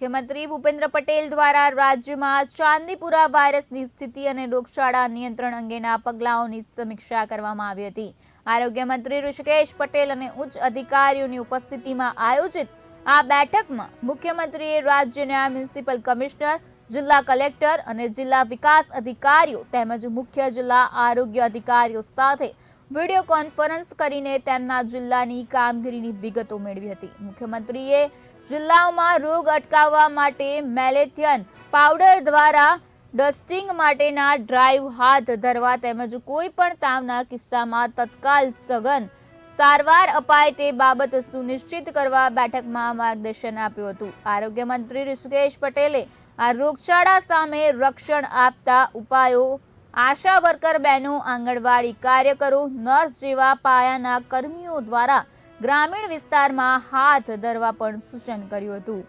મુખ્યમંત્રી ભૂપેન્દ્ર પટેલ દ્વારા રાજ્યમાં ચાંદીપુરા વાયરસની સ્થિતિ અને રોગચાળા નિયંત્રણ અંગેના પગલાઓની સમીક્ષા કરવામાં આવી હતી. આરોગ્ય મંત્રી ઋષિકેશ પટેલ અને ઉચ્ચ અધિકારીઓની ઉપસ્થિતિમાં આયોજિત આ બેઠકમાં મુખ્યમંત્રીએ રાજ્યના મ્યુનિસિપલ કમિશનર, જિલ્લા કલેક્ટર અને જિલ્લા વિકાસ અધિકારીઓ તેમજ મુખ્ય જિલ્લા આરોગ્ય અધિકારીઓ સાથે વીડિયો કોન્ફરન્સ કરીને તેમના જિલ્લાની કામગીરીની વિગતો મેળવી હતી. મુખ્યમંત્રીએ જિલ્લાઓમાં રોગ અટકાવવા માટે મેલેથિયન પાવડર દ્વારા ડસ્ટિંગ માટેના ડ્રાઈવ હાથ ધરવા તેમજ કોઈ પણ તાવના કિસ્સામાં તત્કાલ સઘન સારવાર અપાય તે બાબત સુનિશ્ચિત કરવા બેઠકમાં માર્ગદર્શન આપ્યું હતું. આરોગ્ય મંત્રી ઋષિકેશ પટેલે આ રોગચાળા સામે રક્ષણ આપતા ઉપાયો આશા વર્કર બહેનો, આંગણવાડી કાર્યકરો, નર્સ જેવા પાયાના કર્મીઓ દ્વારા ગ્રામીણ વિસ્તારમાં હાથ ધરવા પણ સૂચન કર્યું હતું.